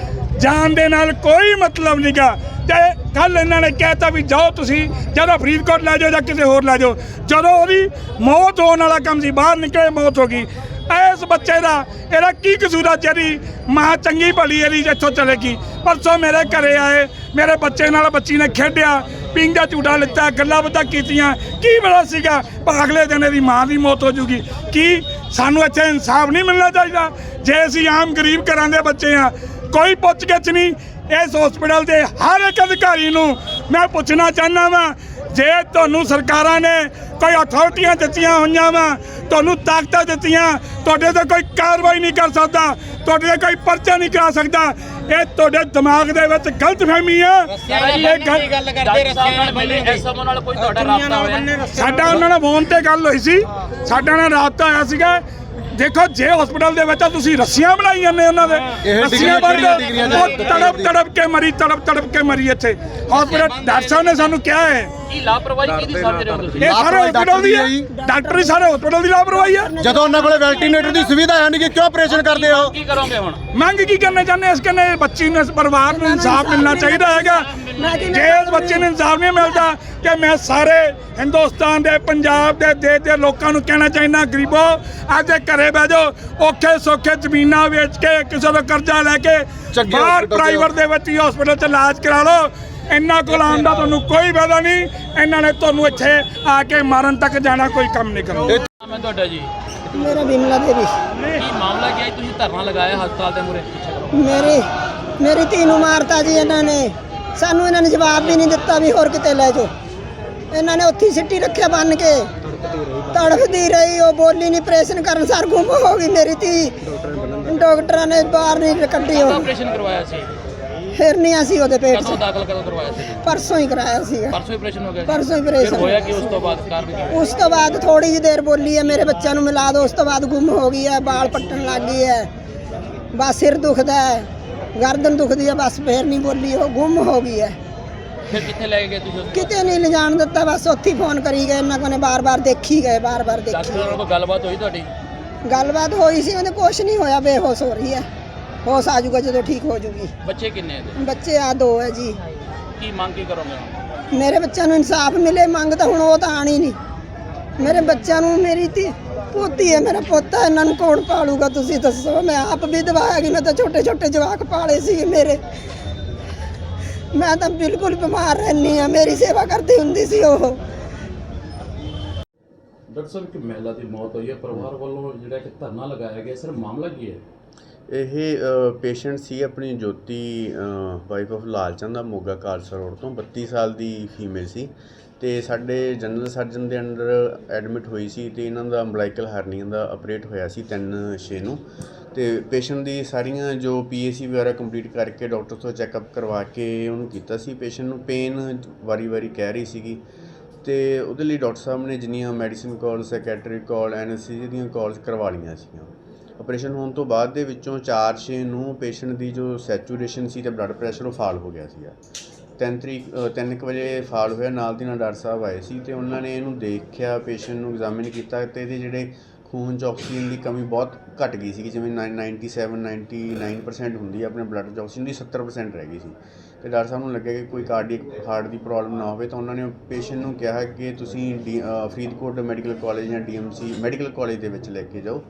Speaker 10: ਜਾਨ ਦੇ ਨਾਲ ਕੋਈ ਮਤਲਬ ਨਹੀਂਗਾ ਤੇ ਕੱਲ ਇਹਨਾਂ ਨੇ ਕਹਿਤਾ ਵੀ ਜਾਓ ਤੁਸੀਂ, ਜਦੋਂ ਫਰੀਦਕੋਟ ਲੈ ਜਾਓ ਜਾਂ ਕਿਸੇ ਹੋਰ ਲੈ ਜਾਓ, ਜਦੋਂ ਉਹਦੀ ਮੌਤ ਹੋਣ ਵਾਲਾ ਕੰਮ ਸੀ, ਬਾਹਰ ਨਿਕਲੇ ਮੌਤ ਹੋ ਗਈ। ਇਸ ਬੱਚੇ ਦਾ ਇਹਦਾ ਕੀ ਕਸੂਰ ਆ ਜਿਹੜੀ ਮਾਂ ਚੰਗੀ ਭਲੀ ਇਹਦੀ ਇੱਥੋਂ ਚਲੇ ਗਈ? ਪਰਸੋਂ ਮੇਰੇ ਘਰੇ ਆਏ, ਮੇਰੇ ਬੱਚੇ ਨਾਲ ਬੱਚੀ ਨੇ ਖੇਡਿਆ ਪਿੰਗ ਦਾ ਝੂਟਾ ਲਿੱਤਾ, ਗੱਲਾਂ ਬਾਤਾਂ ਕੀਤੀਆਂ। ਕੀ ਬੜਾ ਸੀਗਾ ਪਰ ਅਗਲੇ ਦਿਨ ਇਹਦੀ ਮਾਂ ਦੀ ਮੌਤ ਹੋ ਜੂਗੀ? ਕੀ ਸਾਨੂੰ ਇੱਥੇ ਇਨਸਾਫ ਨਹੀਂ ਮਿਲਣਾ ਚਾਹੀਦਾ? ਜੇ ਅਸੀਂ ਆਮ ਗਰੀਬ ਘਰਾਂ ਦੇ ਬੱਚੇ ਆ ਕੋਈ ਪੁੱਛ ਗਿੱਛ ਨਹੀਂ ਇਸ ਹਸਪੀਟਲ ਦੇ ਹਰ ਇੱਕ ਅਧਿਕਾਰੀ ਨੂੰ ਮੈਂ ਪੁੱਛਣਾ ਚਾਹੁੰਦਾ ਵਾਂ ਜੇ ਤੁਹਾਨੂੰ ਸਰਕਾਰਾਂ ਨੇ ਕੋਈ ਅਥਾਰਟੀਆਂ ਦਿੱਤੀਆਂ ਹੋਈਆਂ ਵਾ ਤੁਹਾਨੂੰ ਤਾਕਤਾਂ ਦਿੱਤੀਆਂ ਤੁਹਾਡੇ ਤੇ ਕੋਈ ਕਾਰਵਾਈ ਨਹੀਂ ਕਰ ਸਕਦਾ ਤੁਹਾਡੇ ਤੇ ਕੋਈ ਪਰਚਾ ਨਹੀਂ ਕਰਾ ਸਕਦਾ ਇਹ ਤੁਹਾਡੇ ਦਿਮਾਗ ਦੇ ਵਿੱਚ ਗਲਤਫਹਿਮੀ ਆ। ਇਹ ਗੱਲ
Speaker 11: ਗੱਲ ਕਰਦੇ ਰੱਖਿਆ ਨਾਲ ਪਹਿਲੇ ਐਸਐਮਓ ਨਾਲ ਕੋਈ ਤੁਹਾਡਾ ਰਾਬਤਾ ਹੋਇਆ?
Speaker 10: ਸਾਡਾ ਉਹਨਾਂ ਨਾਲ ਫੋਨ ਤੇ ਗੱਲ ਹੋਈ ਸੀ ਸਾਡਾ ਨਾਲ ਰਾਬਤਾ ਹੋਇਆ ਸੀਗਾ। ਦੇਖੋ ਜੇ ਹਸਪੀਟਲ ਦੇ ਵਿੱਚ ਤੁਸੀਂ ਰੱਸੀਆਂ ਬਣਾਈ ਜਾਂਦੇ ਉਹਨਾਂ ਦੇ। ਰੱਸੀਆਂ ਬਣ ਉਹ ਤੜਪ ਤੜਪ ਕੇ ਮਰੀ ਤੜਪ ਤੜਪ ਕੇ ਮਰੀ ਇੱਥੇ। ਹਸਪੀਟਲ ਡਾਕਟਰ ਸਾਹਿਬ ਨੇ ਸਾਨੂੰ ਕਿਹਾ ਹੈ
Speaker 11: ਕੀ ਲਾਪਰਵਾਹੀ ਕਿਹਦੀ ਸਮਝ ਰਹੇ ਹੋ ਤੁਸੀਂ?
Speaker 10: ਇਹ ਸਾਰੇ ਹਸਪੀਟਲ ਦੀ ਹੈ ਡਾਕਟਰ ਹੀ ਸਾਰੇ ਹਸਪੀਟਲ ਦੀ ਲਾਪਰਵਾਹੀ ਹੈ
Speaker 2: ਜਦੋਂ ਉਹਨਾਂ ਕੋਲੇ ਵੈਂਟੀਲੇਟਰ ਦੀ ਸੁਵਿਧਾ ਹੈ ਨਹੀਂ ਕਿ ਕਿਉਂ ਆਪਰੇਸ਼ਨ ਕਰਦੇ ਹੋ
Speaker 11: ਕੀ ਕਰੋਗੇ ਹੁਣ?
Speaker 10: ਮੰਗ ਕੀ ਕਰਨਾ ਚਾਹੁੰਦੇ ਇਸ ਕਹਿੰਦੇ ਬੱਚੀ ਨੂੰ ਇਸ ਪਰਿਵਾਰ ਨੂੰ ਇਨਸਾਫ ਮਿਲਣਾ ਚਾਹੀਦਾ ਹੈਗਾ। ਜੇ ਇਸ ਬੱਚੇ ਨੂੰ ਇਨਸਾਫ ਨਹੀਂ ਮਿਲਦਾ ਕਿ ਮੈਂ ਸਾਰੇ ਹਿੰਦੁਸਤਾਨ ਦੇ ਪੰਜਾਬ ਦੇ ਦੇਸ਼ ਦੇ ਲੋਕਾਂ ਨੂੰ ਕਹਿਣਾ ਚਾਹੁੰਦਾ ਗਰੀਬੋ ਅੱਜ ਦੇ ਘਰੇ ਬਹਿ ਜਾਓ ਔਖੇ ਸੌਖੇ ਜ਼ਮੀਨਾਂ ਵੇਚ ਕੇ ਕਿਸੇ ਤੋਂ ਕਰਜ਼ਾ ਲੈ ਕੇ
Speaker 2: ਚੰਗੇ
Speaker 10: ਬਾਹਰ ਪ੍ਰਾਈਵੇਟ ਦੇ ਵਿੱਚ ਹੀ ਹਸਪੀਟਲ 'ਚ ਇਲਾਜ ਕਰਾ ਲਓ। ਇਹਨਾਂ ਕੋਲ ਆਉਣ ਦਾ ਤੁਹਾਨੂੰ ਕੋਈ ਫਾਇਦਾ ਨਹੀਂ। ਇਹਨਾਂ ਨੇ ਤੁਹਾਨੂੰ ਇੱਥੇ ਆ ਕੇ ਮਾਰਨ ਤੱਕ ਜਾਣਾ ਕੋਈ ਕੰਮ ਨਹੀਂ ਕਰਨਾ।
Speaker 11: ਹੈ ਤੁਹਾਡਾ ਜੀ?
Speaker 12: ਮੇਰਾ ਬਿਮਲਾ ਦੇਵੀ।
Speaker 11: ਕੀ ਮਾਮਲਾ ਕੀ ਹੈ? ਤੁਸੀਂ ਧਰਨਾ ਲਗਾਇਆ ਹਸਪਤਾਲ ਦੇ ਕਰੋ
Speaker 12: ਮੇਰੀ ਮੇਰੀ ਧੀ ਨੂੰ ਮਾਰਤਾ ਜੀ ਇਹਨਾਂ ਨੇ। ਸਾਨੂੰ ਇਹਨਾਂ ਨੇ ਜਵਾਬ ਵੀ ਨਹੀਂ ਦਿੱਤਾ ਵੀ ਹੋਰ ਕਿਤੇ ਲੈ ਜਾਓ। ਇਹਨਾਂ ਨੇ ਉੱਥੇ ਸਿੱਟੀ ਰੱਖਿਆ ਬੰਨ ਕੇ। ਤੜਫਦੀ ਰਹੀ ਉਹ ਬੋਲੀ ਨਹੀਂ ਪ੍ਰੈਸ਼ਨ ਕਰਨ ਸਰ ਗੁੰਮ ਹੋ ਗਈ ਮੇਰੀ ਧੀ। ਡਾਕਟਰਾਂ ਨੇ ਬਾਹਰ ਨਹੀਂ ਕੱਢੀ ਉਹ।
Speaker 11: ਆਪਰੇਸ਼ਨ ਕਰਵਾਇਆ ਸੀ?
Speaker 12: ਫਿਰਨੀਆਂ ਸੀ ਉਹਦੇ ਪੇਟ
Speaker 11: ਕਦੋਂ
Speaker 12: 'ਚ।
Speaker 11: ਦਾਖਲ ਕਦੋਂ ਕਰਵਾਇਆ ਸੀ?
Speaker 12: ਪਰਸੋਂ ਹੀ ਕਰਾਇਆ ਸੀਗਾ।
Speaker 11: ਪਰਸੋਂ ਆਪਰੇਸ਼ਨ ਹੋ ਗਿਆ ਸੀ?
Speaker 12: ਪਰਸੋਂ ਹੀ
Speaker 11: ਫਿਰ
Speaker 12: operation
Speaker 11: ਹੋਇਆ ਕਿ ਉਸ ਤੋਂ ਬਾਅਦ? ਕਾਰਵਾਈ
Speaker 12: ਉਸ ਤੋਂ ਬਾਅਦ ਥੋੜੀ ਜਿਹੀ ਦੇਰ ਬੋਲੀ ਹੈ ਮੇਰੇ ਬੱਚਿਆਂ ਨੂੰ ਮਿਲਾ ਦਿਓ ਉਸ ਤੋਂ ਬਾਅਦ ਗੁੰਮ ਹੋ ਗਈ ਹੈ ਬਾਲ ਪੱਟਣ ਲੱਗ ਗਈ ਹੈ। ਬਸ ਸਿਰ ਦੁਖਦਾ ਹੈ ਗਰਦਨ ਦੁਖਦੀ ਹੈ ਬਸ ਫੇਰ ਨਹੀਂ ਬੋਲੀ ਉਹ ਗੁੰਮ ਹੋ ਗਈ ਹੈ।
Speaker 11: ਫਿਰ ਕਿੱਥੇ ਲੈ ਕੇ ਗਏ ਤੁਸੀਂ
Speaker 12: ਕਿਤੇ ਨਹੀਂ ਲਿਜਾਣ ਦਿੱਤਾ ਬਸ ਉੱਥੇ ਹੀ ਫੋਨ ਕਰੀ ਗਏ ਇਹਨਾਂ ਕੋਨੇ ਬਾਰ-ਬਾਰ ਦੇਖੀ ਗਏ ਬਾਰ-ਬਾਰ ਦੇਖੀ
Speaker 11: ਡਾਕਟਰ ਨਾਲ ਕੋਈ ਗੱਲਬਾਤ ਹੋਈ ਤੁਹਾਡੀ?
Speaker 12: ਗੱਲਬਾਤ ਹੋਈ ਸੀ ਉਹਨੇ ਕੁਛ ਨਹੀਂ ਹੋਇਆ ਬੇਹੋਸ਼ ਹੋ ਰਹੀ ਹੈ। ਹੋਸ਼ ਆ ਜਾਊਗਾ ਜਦੋਂ ਠੀਕ ਹੋ ਜਾਊਗੀ।
Speaker 11: ਬੱਚੇ ਕਿੰਨੇ ਇਹਦੇ?
Speaker 12: ਬੱਚੇ ਆ ਦੋ ਹੈ ਜੀ।
Speaker 11: ਕੀ ਮੰਗ ਕੀ ਕਰੋਗੇ?
Speaker 12: ਮੇਰੇ ਬੱਚਿਆਂ ਨੂੰ ਇਨਸਾਫ ਮਿਲੇ ਮੰਗ ਤਾਂ ਹੁਣ ਉਹ ਤਾਂ ਆਣੀ ਨਹੀਂ। ਮੇਰੇ ਬੱਚਿਆਂ ਨੂੰ ਮੇਰੀ ਧੀ ਪੋਤੀ ਹੈ ਮੇਰਾ ਪੋਤਾ ਇਹਨਾਂ ਨੂੰ ਕੌਣ ਪਾਲੂਗਾ ਤੁਸੀਂ ਦੱਸੋ? ਮੈਂ ਆਪ ਵੀ ਦਵਾਇਆ ਕਿ ਮੈਂ ਤਾਂ ਛੋਟੇ ਛੋਟੇ ਜਵਾਕ ਪਾਲੇ ਸੀ ਮੇਰੇ। ਮੈਂ ਤਾਂ ਬਿਲਕੁਲ ਬਿਮਾਰ ਰਹਿੰਦੀ ਆ ਮੇਰੀ ਸੇਵਾ ਕਰਦੀ ਹੁੰਦੀ ਸੀ ਉਹ।
Speaker 13: ਡਾਕਟਰ ਸਾਹਿਬ ਇੱਕ ਮਹਿਲਾ ਦੀ ਮੌਤ ਹੋਈ ਹੈ। ਪਰਿਵਾਰ ਵੱਲੋਂ ਜਿਹੜਾ ਕਿ ਧਰਨਾ ਲਗਾਇਆ ਗਿਆ ਸਰ ਮਾਮਲਾ ਕੀ ਹੈ?
Speaker 14: ਇਹ ਪੇਸ਼ੈਂਟ ਸੀ ਆਪਣੀ ਜੋਤੀ ਵਾਈਫ ਆਫ ਲਾਲਚੰਦ ਦਾ ਮੋਗਾ ਕਾਲਸਾ ਰੋਡ ਤੋਂ 32 ਸਾਲ ਦੀ ਫੀਮੇਲ ਸੀ। ਤੇ ਸਾਡੇ ਜਨਰਲ ਸਰਜਨ ਦੇ ਅੰਡਰ ਐਡਮਿਟ ਹੋਈ ਸੀ ਤੇ ਇਹਨਾਂ ਦਾ ਅੰਬਲਾਈਕਲ ਹਰਨੀਆ ਦਾ ਆਪਰੇਟ ਹੋਇਆ ਸੀ 3/6 ਨੂੰ। ਤੇ ਪੇਸ਼ੈਂਟ ਦੀ ਸਾਰੀਆਂ ਜੋ ਪੀਏਸੀ ਵਗੈਰਾ ਕੰਪਲੀਟ ਕਰਕੇ ਡਾਕਟਰ ਤੋਂ ਚੈੱਕਅਪ ਕਰਵਾ ਕੇ ਉਹਨੂੰ ਕੀਤਾ ਸੀ। ਪੇਸ਼ੈਂਟ ਨੂੰ ਪੇਨ ਵਾਰੀ-ਵਾਰੀ ਕਹਿ ਰਹੀ ਸੀਗੀ। ਤੇ ਉਹਦੇ ਲਈ ਡਾਕਟਰ ਸਾਹਿਬ ਨੇ ਜਿੰਨੀਆਂ ਮੈਡੀਸਿਨ ਕਾਲ ਸੈਕੈਟਰੀ ਕਾਲ ਐਨਐਸਸੀ ਦੀਆਂ ਕਾਲਸ ਕਰਵਾ ਲਈਆਂ ਸੀਗੀਆਂ। ਆਪਰੇਸ਼ਨ ਹੋਣ ਤੋਂ ਬਾਅਦ ਦੇ ਵਿੱਚੋਂ 4-6 ਨੂੰ ਪੇਸ਼ੈਂਟ ਦੀ ਜੋ ਸੈਚੂਰੇਸ਼ਨ ਸੀ ਤੇ ਬਲੱਡ ਪ੍ਰੈਸ਼ਰ ਉਹ ਫਾਲ ਹੋ ਗਿਆ ਸੀਗਾ। 3 ਤਰੀਕ 3 ਵਜੇ ਫਾਲ ਹੋਇਆ, ਨਾਲ ਦੀ ਨਾਲ ਡਾਕਟਰ ਸਾਹਿਬ ਆਏ ਸੀ ਤੇ ਉਹਨਾਂ ਨੇ ਇਹਨੂੰ ਦੇਖਿਆ ਪੇਸ਼ੈਂਟ ਨੂੰ ਐਗਜ਼ਾਮਿਨ ਕੀਤਾ ਤੇ ਇਹਦੇ ਜਿਹੜੇ ਖੂਨ 'ਚ ਆਕਸੀਜਨ ਦੀ ਕਮੀ ਬਹੁਤ ਘਟ ਗਈ ਸੀ ਜਿਵੇਂ 97 99% ਹੁੰਦੀ ਹੈ ਆਪਣੇ ਬਲੱਡ 'ਚ ਆਕਸੀਜਨ ਦੀ 70% ਰਹਿ ਗਈ ਸੀ। ਤੇ ਡਾਕਟਰ ਸਾਹਿਬ ਨੂੰ ਲੱਗਿਆ ਕਿ ਕੋਈ ਕਾਰਡੀਅਕ ਹਾਰਟ ਦੀ ਪ੍ਰੋਬਲਮ ਨਾ ਹੋਵੇ ਤਾਂ ਉਹਨਾਂ ਨੇ ਪੇਸ਼ੈਂਟ ਨੂੰ ਕਿਹਾ ਕਿ ਤੁਸੀਂ ਡੀ- ਫਰੀਦਕੋਟ ਮੈਡੀਕਲ ਕਾਲਜ ਜਾਂ ਡੀਐਮਸੀ ਮੈਡੀਕਲ ਕਾਲਜ ਦੇ ਵਿੱਚ ਲੈ ਕੇ ਜਾਓ।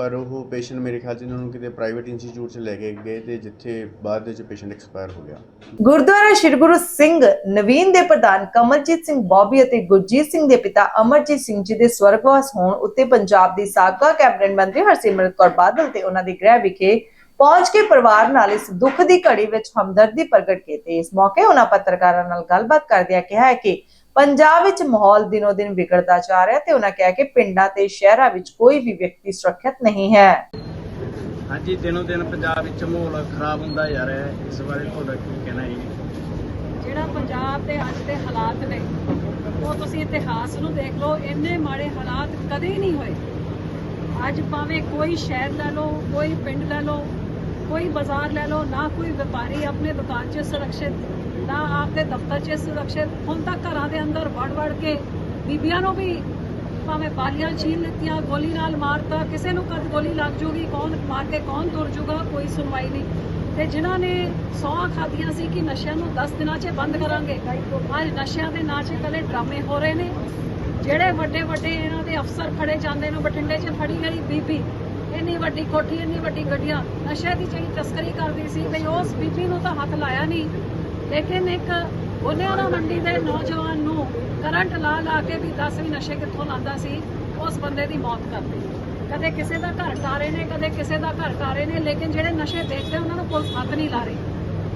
Speaker 14: ਪਰ ਉਹ ਪੇਸ਼ੈਂਟ ਮੇਰੇ ਖਿਆਲ 'ਚ ਇਹਨਾਂ ਨੂੰ ਕਿਤੇ ਪ੍ਰਾਈਵੇਟ ਇੰਸਟੀਚਿਊਟ 'ਚ ਲੈ ਕੇ ਗਏ ਤੇ ਜਿੱਥੇ ਬਾਅਦ ਵਿੱਚ ਪੇਸ਼ੈਂਟ ਐਕਸਪਾਇਰ ਹੋ ਗਿਆ।
Speaker 1: ਗੁਰਦੁਆਰਾ ਸ਼੍ਰੀ ਗੁਰੂ ਸਿੰਘ ਨਵੀਨ ਦੇ ਪ੍ਰਧਾਨ ਕਮਲਜੀਤ ਸਿੰਘ ਬੌਬੀ ਅਤੇ ਗੁਰਜੀਤ ਸਿੰਘ ਦੇ ਪਿਤਾ ਅਮਰਜੀਤ ਸਿੰਘ ਜੀ ਦੇ ਸਵਰਗਵਾਸ ਹੋਣ ਉੱਤੇ ਪੰਜਾਬ ਦੀ ਸਾਬਕਾ ਕੈਬਨਿਟ ਮੰਤਰੀ ਹਰਸਿਮਰਤ ਕੌਰ ਬਾਦਲ ਤੇ ਉਹਨਾਂ ਦੇ ਗ੍ਰਹਿ ਵਿਖੇ ਪਹੁੰਚ ਕੇ ਪਰਿਵਾਰ ਨਾਲ ਇਸ ਦੁੱਖ ਦੀ ਘੜੀ ਵਿੱਚ ਹਮਦਰਦੀ ਪ੍ਰਗਟ ਕੀਤੀ। ਇਸ ਮੌਕੇ ਉਹਨਾਂ ਪੱਤਰਕਾਰਾਂ ਨਾਲ ਗੱਲਬਾਤ ਕਰਦਿਆਂ ਕਿਹਾ ਕਿ ਪੰਜਾਬ ਵਿੱਚ ਮਾਹੌਲ ਦਿਨੋ ਦਿਨ ਵਿਗੜਦਾ ਜਾ ਰਿਹਾ ਤੇ ਉਹਨਾਂ ਕਿਹਾ ਕਿ ਪਿੰਡਾਂ ਤੇ ਸ਼ਹਿਰਾਂ ਵਿੱਚ ਕੋਈ ਵੀ ਵਿਅਕਤੀ ਸੁਰੱਖਿਅਤ ਨਹੀਂ ਹੈ।
Speaker 15: ਹਾਂਜੀ ਦਿਨੋ ਦਿਨ ਪੰਜਾਬ ਵਿੱਚ ਮਾਹੌਲ ਖਰਾਬ ਹੁੰਦਾ ਜਾ ਰਿਹਾ ਹੈ। ਇਸ ਬਾਰੇ ਤੁਹਾਡਾ ਕੀ ਕਹਿਣਾ ਹੈ
Speaker 16: ਜਿਹੜਾ ਪੰਜਾਬ ਦੇ ਅੱਜ ਦੇ ਹਾਲਾਤ ਨੇ ਉਹ ਤੁਸੀਂ ਇਤਿਹਾਸ ਨੂੰ ਦੇਖ ਲਓ ਇੰਨੇ ਮਾੜੇ ਹਾਲਾਤ ਕਦੇ ਨਹੀਂ ਹੋਏ। ਅੱਜ ਭਾਵੇਂ ਕੋਈ ਸ਼ਹਿਰ ਲੈ ਲਓ ਕੋਈ ਪਿੰਡ ਲੈ ਲਓ ਕੋਈ ਬਾਜ਼ਾਰ ਲੈ ਲਓ ਨਾ ਕੋਈ ਵਪਾਰੀ ਆਪਣੇ ਦੁਕਾਨ 'ਚ ਸੁਰੱਖਿਅਤ ਨਾ ਆਪਦੇ ਦਫ਼ਤਰ 'ਚ ਸੁਰੱਖਿਅਤ, ਹੁਣ ਤੱਕ ਘਰਾਂ ਦੇ ਅੰਦਰ ਵੜ ਵੜ ਕੇ ਬੀਬੀਆਂ ਨੂੰ ਵੀ ਭਾਵੇਂ ਬਾਲੀਆਂ ਛੀਨ ਲਿੱਤੀਆਂ, ਗੋਲੀ ਨਾਲ ਮਾਰਤਾ, ਕਿਸੇ ਨੂੰ ਕਦ ਗੋਲੀ ਲੱਗ ਜੂਗੀ, ਕੌਣ ਮਾਰ ਕੇ ਕੌਣ ਤੁਰ ਜੂਗਾ, ਕੋਈ ਸੁਣਵਾਈ ਨਹੀਂ। ਤੇ ਜਿਨ੍ਹਾਂ ਨੇ ਸੌਂ ਖਾਧੀਆਂ ਸੀ ਕਿ ਨਸ਼ਿਆਂ ਨੂੰ 10 ਦਿਨਾਂ 'ਚ ਬੰਦ ਕਰਾਂਗੇ, ਅੱਜ ਨਸ਼ਿਆਂ ਦੇ ਨਾਂ 'ਚ ਕਦੇ ਡਰਾਮੇ ਹੋ ਰਹੇ ਨੇ। ਜਿਹੜੇ ਵੱਡੇ ਵੱਡੇ ਇਹਨਾਂ ਦੇ ਅਫਸਰ ਫੜੇ ਜਾਂਦੇ ਨੇ, ਬਠਿੰਡੇ 'ਚ ਫੜੀ ਗਈ ਬੀਬੀ, ਇੰਨੀ ਵੱਡੀ ਕੋਠੀ, ਇੰਨੀ ਵੱਡੀ ਗੱਡੀਆਂ ਨਸ਼ੇ ਦੀ ਜਿਹੜੀ ਤਸਕਰੀ ਕਰਦੀ ਸੀ ਬਈ ਉਸ ਬੀਬੀ ਨੂੰ ਤਾਂ ਹੱਥ ਲਾਇਆ ਨਹੀਂ। ਲੇਕਿਨ ਇੱਕ ਬੁਨਿਆਣਾ ਮੰਡੀ ਦੇ ਨੌਜਵਾਨ ਨੂੰ ਕਰੰਟ ਲਾ ਲਾ ਕੇ ਵੀ ਦੱਸ ਵੀ ਨਸ਼ੇ ਕਿੱਥੋਂ ਲਾਂਦਾ ਸੀ, ਉਸ ਬੰਦੇ ਦੀ ਮੌਤ ਕਰਤੀ ਕਦੇ ਕਿਸੇ ਦਾ ਘਰ ਟਾਰੇ ਨੇ, ਕਦੇ ਕਿਸੇ ਦਾ ਘਰ ਟਾਰੇ ਨੇ, ਲੇਕਿਨ ਜਿਹੜੇ ਨਸ਼ੇ ਵੇਚਦੇ ਉਹਨਾਂ ਨੂੰ ਪੁਲਿਸ ਹੱਥ ਨਹੀਂ ਲਾ ਰਹੀ।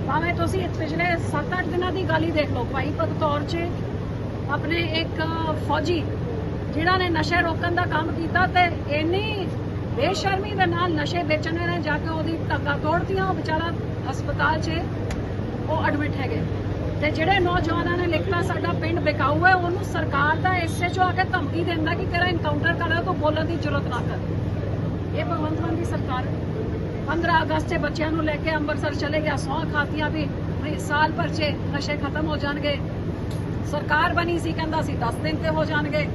Speaker 16: ਭਾਵੇਂ ਤੁਸੀਂ ਪਿਛਲੇ 7-8 ਦਿਨਾਂ ਦੀ ਗੱਲ ਹੀ ਦੇਖ ਲਓ, ਭਾਈ ਬਗਤੌਰ 'ਚ ਆਪਣੇ ਇੱਕ ਫੌਜੀ, ਜਿਨ੍ਹਾਂ ਨੇ ਨਸ਼ੇ ਰੋਕਣ ਦਾ ਕੰਮ ਕੀਤਾ ਤੇ ਇੰਨੀ ਬੇਸ਼ਰਮੀ ਦੇ ਨਾਲ ਨਸ਼ੇ ਵੇਚਣ ਨੇ ਜਾ ਕੇ ਉਹਦੀ ਟੱਕਾ ਤੋੜਤੀਆਂ, ਉਹ ਵਿਚਾਰਾ ਹਸਪਤਾਲ 'ਚ ਉਹ ਐਡਮਿਟ ਹੈਗੇ। ਤੇ ਜਿਹੜੇ ਨੌਜਵਾਨਾਂ ਨੇ ਲਿਖਤਾ ਸਾਡਾ ਪਿੰਡ ਬੇਕਾਊ ਹੈ, ਉਹਨੂੰ ਸਰਕਾਰ ਦਾ ਐਸਐਚਓ ਆ ਕੇ ਧਮਕੀ ਦਿੰਦਾ ਕਿ ਤੇਰਾ ਇਨਕਾਊਂਟਰ ਕਰਾ, ਤੂੰ ਬੋਲਣ ਦੀ ਜ਼ਰੂਰਤ ਨਾ ਕਰ। ਇਹ ਭਗਵੰਤ ਮਾਨ ਦੀ ਸਰਕਾਰ ਹੈ। 15 ਅਗਸਤ 'ਚ ਬੱਚਿਆਂ ਨੂੰ ਲੈ ਕੇ ਅੰਮ੍ਰਿਤਸਰ ਚਲੇ ਗਿਆ। ਸੌਂ ਖਾਤੀਆਂ ਵੀ ਸਾਲ ਭਰ 'ਚ ਨਸ਼ੇ ਖਤਮ ਹੋ ਜਾਣਗੇ। ਸਰਕਾਰ ਬਣੀ ਸੀ, ਕਹਿੰਦਾ ਸੀ 10 ਦਿਨ ਤੇ ਹੋ ਜਾਣਗੇ।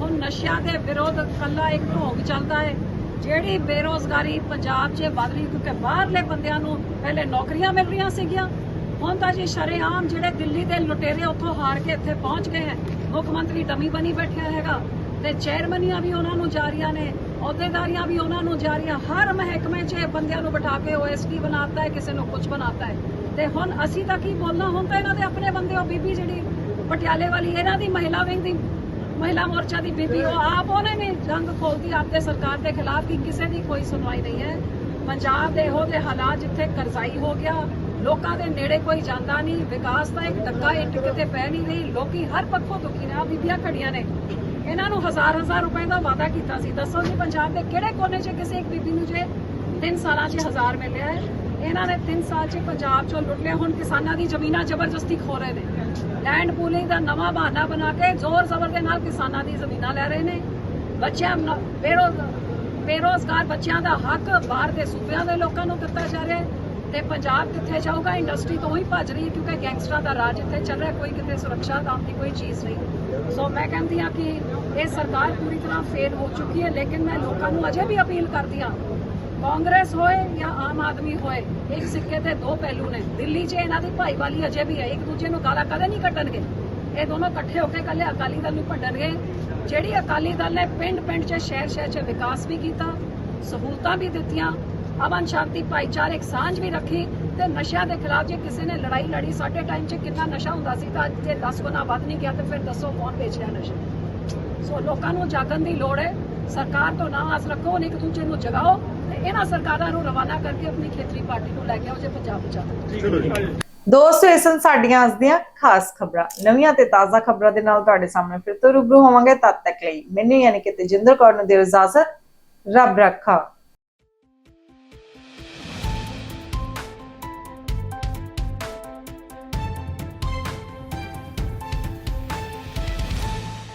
Speaker 16: ਹੁਣ ਨਸ਼ਿਆਂ ਦੇ ਵਿਰੋਧ ਕੱਲਾ ਇੱਕ ਢੋਂਗ ਚੱਲਦਾ ਹੈ। ਜਿਹੜੀ ਬੇਰੋਜ਼ਗਾਰੀ ਪੰਜਾਬ 'ਚ ਵੱਧ ਰਹੀ, ਕਿਉਂਕਿ ਬਾਹਰਲੇ ਬੰਦਿਆਂ ਨੂੰ ਪਹਿਲੇ ਨੌਕਰੀਆਂ ਮਿਲ ਰਹੀਆਂ ਸੀਗੀਆਂ। ਹੁਣ ਤਾਂ ਜੀ ਸ਼ਰੇਆਮ ਜਿਹੜੇ ਦਿੱਲੀ ਦੇ ਲੁਟੇਰੇ ਉੱਥੋਂ ਹਾਰ ਕੇ ਇੱਥੇ ਪਹੁੰਚ ਗਏ ਹੈ। ਮੁੱਖ ਮੰਤਰੀ ਡਮੀ ਬਣੀ ਬੈਠਿਆ ਹੈਗਾ ਤੇ ਚੇਅਰਮਨੀਆਂ ਵੀ ਉਹਨਾਂ ਨੂੰ ਜਾਰੀਆਂ ਨੇ, ਅਹੁਦੇਦਾਰੀਆਂ ਵੀ ਉਹਨਾਂ ਨੂੰ ਜਾਰੀਆਂ। ਹਰ ਮਹਿਕਮੇ 'ਚ ਬੰਦਿਆਂ ਨੂੰ ਬਿਠਾ ਕੇ ਓਐਸਡੀ ਬਣਾਤਾ ਹੈ, ਕਿਸੇ ਨੂੰ ਕੁਝ ਬਣਾਤਾ ਹੈ। ਤੇ ਹੁਣ ਅਸੀਂ ਤਾਂ ਕੀ ਬੋਲਣਾ, ਹੁਣ ਤਾਂ ਇਹਨਾਂ ਦੇ ਆਪਣੇ ਬੰਦੇ, ਉਹ ਬੀਬੀ ਜਿਹੜੀ ਪਟਿਆਲੇ ਵਾਲੀ, ਇਹਨਾਂ ਦੀ ਮਹਿਲਾ ਵਿੰਗ ਦੀ ਮਹਿਲਾ ਮੋਰਚਾ ਦੀ ਬੀਬੀ, ਉਹ ਆਪ ਉਹਨੇ ਨੇ ਜੰਗ ਖੋਲਦੀ ਆਪਦੇ ਸਰਕਾਰ ਦੇ ਖਿਲਾਫ ਕਿ, ਕਿਸੇ ਦੀ ਕੋਈ ਸੁਣਵਾਈ ਨਹੀਂ ਹੈ। ਪੰਜਾਬ ਦੇ ਇਹੋ ਦੇ ਹਾਲਾਤ ਜਿੱਥੇ ਕਰਜ਼ਾਈ ਹੋ ਗਿਆ ਲੋਕਾਂ ਦੇ ਨੇੜੇ ਕੋਈ ਜਾਂਦਾ ਨਹੀਂ, ਵਿਕਾਸ ਦਾ ਇੱਕ ਡੱਕਾ ਇੱਟ ਕਿਤੇ ਪੈ ਨਹੀਂ ਰਹੀ, ਲੋਕੀ ਹਰ ਪੱਖੋਂ ਦੁਖੀ ਨੇ ਆ ਬੀਬੀਆਂ ਖੜੀਆਂ ਨੇ। ਇਹਨਾਂ ਨੂੰ ਹਜ਼ਾਰ ਹਜ਼ਾਰ ਰੁਪਏ ਦਾ ਵਾਅਦਾ ਕੀਤਾ ਸੀ। ਦੱਸੋ ਜੀ ਪੰਜਾਬ ਦੇ ਕਿਹੜੇ ਕੋਨੇ 'ਚ ਕਿਸੇ ਇੱਕ ਬੀਬੀ ਨੂੰ ਜੇ 3 ਸਾਲਾਂ 'ਚ ਹਜ਼ਾਰ ਮਿਲਿਆ ਹੈ? ਇਹਨਾਂ ਨੇ 3 ਸਾਲ 'ਚ ਪੰਜਾਬ 'ਚੋਂ ਲੁੱਟ ਲਿਆ। ਹੁਣ ਕਿਸਾਨਾਂ ਦੀ ਜ਼ਮੀਨਾਂ ਜ਼ਬਰਦਸਤੀ ਖੋ ਰਹੇ ਨੇ। ਲੈਂਡ ਪੂਲਿੰਗ ਦਾ ਨਵਾਂ ਬਹਾਨਾ ਬਣਾ ਕੇ ਜ਼ੋਰ ਜ਼ਬਰ ਦੇ ਨਾਲ ਕਿਸਾਨਾਂ ਦੀ ਜ਼ਮੀਨਾਂ ਲੈ ਰਹੇ ਨੇ। ਬੱਚਿਆਂ ਨੂੰ ਬੇਰੋਜ਼ ਬੇਰੋਜ਼ਗਾਰ ਬੱਚਿਆਂ ਦਾ ਹੱਕ ਬਾਹਰ ਦੇ ਸੂਬਿਆਂ ਦੇ ਲੋਕਾਂ ਨੂੰ ਦਿੱਤਾ ਜਾ ਰਿਹਾ ਹੈ। ਤੇ ਪੰਜਾਬ ਕਿੱਥੇ ਜਾਊਗਾ ਇੰਡਸਟਰੀ ਤੋਂ ਹੀ ਭੱਜ ਰਹੀ ਹੈ ਕਿਉਂਕਿ ਗੈਂਗਸਟਰਾਂ ਦਾ ਰਾਜ ਇੱਥੇ ਚੱਲ ਰਿਹਾ, ਕੋਈ ਕਿਤੇ ਸੁਰੱਖਿਆ ਨਾਮ ਦੀ ਕੋਈ ਚੀਜ਼ ਨਹੀਂ। ਸੋ ਮੈਂ ਕਹਿੰਦੀ ਆ ਕਿ ਇਹ ਸਰਕਾਰ ਪੂਰੀ ਤਰ੍ਹਾਂ ਫੇਲ ਹੋ ਚੁੱਕੀ ਹੈ, ਲੇਕਿਨ ਮੈਂ ਲੋਕਾਂ ਨੂੰ ਅਜੇ ਵੀ ਅਪੀਲ ਕਰਦੀ ਹਾਂ, ਕਾਂਗਰਸ ਹੋਏ ਜਾਂ ਆਮ ਆਦਮੀ ਹੋਏ, ਇੱਕ ਸਿੱਕੇ ਦੇ ਦੋ ਪਹਿਲੂ ਨੇ। ਦਿੱਲੀ 'ਚ ਇਹਨਾਂ ਦੀ ਭਾਈਵਾਲੀ ਅਜੇ ਵੀ ਹੈ, ਇੱਕ ਦੂਜੇ ਨੂੰ ਗਾਲਾਂ ਕਦੇ ਨਹੀਂ ਕੱਢਣਗੇ। ਇਹ ਦੋਨੋਂ ਇਕੱਠੇ ਹੋ ਕੇ ਕੱਲੇ ਅਕਾਲੀ ਦਲ ਨੂੰ ਭੰਡਣਗੇ। ਜਿਹੜੀ ਅਕਾਲੀ ਦਲ ਨੇ ਪਿੰਡ ਪਿੰਡ 'ਚ ਸ਼ਹਿਰ ਸ਼ਹਿਰ 'ਚ ਵਿਕਾਸ ਵੀ ਕੀਤਾ, ਸਹੂਲਤਾਂ ਵੀ ਦਿੱਤੀਆਂ ਅਮਨ ਸ਼ਾਂਤੀ ਭਾਈਚਾਰਕ ਸਾਂਝ ਵੀ ਰੱਖੀ ਤੇ ਨਸ਼ਿਆਂ ਦੇ ਖਿਲਾਫ ਜੇ ਕਿਸੇ ਨੇ ਲੜਾਈ ਲੜੀ ਸਾਡੇ ਟਾਈਮ 'ਚ ਕਿੰਨਾ ਨਸ਼ਾ ਹੁੰਦਾ ਸੀ ਤਾਂ ਅੱਜ ਜੇ 10 ਗੁਣਾ ਵੱਧ ਨਹੀਂ ਗਿਆ ਤੇ ਫਿਰ ਦੱਸੋ ਕੌਣ ਵੇਚ ਰਿਹਾ ਨਸ਼ਾ? ਸੋ ਲੋਕਾਂ ਨੂੰ ਜਾਗਣ ਦੀ ਲੋੜ ਹੈ। ਸਰਕਾਰ ਤੋਂ ਨਾ ਆਸ ਰੱਖੋ ਇੱਕ ਦੂਜੇ ਨੂੰ ਜਗਾਓ ਤੇ ਇਹਨਾਂ ਸਰਕਾਰਾਂ ਨੂੰ ਰਵਾਨਾ ਕਰਕੇ ਆਪਣੀ ਖੇਤਰੀ ਪਾਰਟੀ ਨੂੰ ਲੈ ਕੇ ਆਓ ਜੇ ਪੰਜਾਬ ਬਚਾਓ
Speaker 1: ਦੋਸਤੋ ਇਹ ਸਨ ਸਾਡੀਆਂ ਅੱਜ ਦੀਆਂ ਖਾਸ ਖਬਰਾਂ। ਨਵੀਆਂ ਤੇ ਤਾਜ਼ਾ ਖਬਰਾਂ ਦੇ ਨਾਲ ਤੁਹਾਡੇ ਸਾਹਮਣੇ ਫਿਰ ਤੋਂ ਰੂਬਰੂ ਹੋਵਾਂਗੇ ਤਦ ਤੱਕ ਲਈ। ਮੈਨੂੰ ਯਾਨੀ ਕਿ ਤੇਜਿੰਦਰ ਕੌਰ ਨੂੰ ਦਿਓ ਇਜਾਜ਼ਤ। ਰੱਬ ਰੱਖਾ।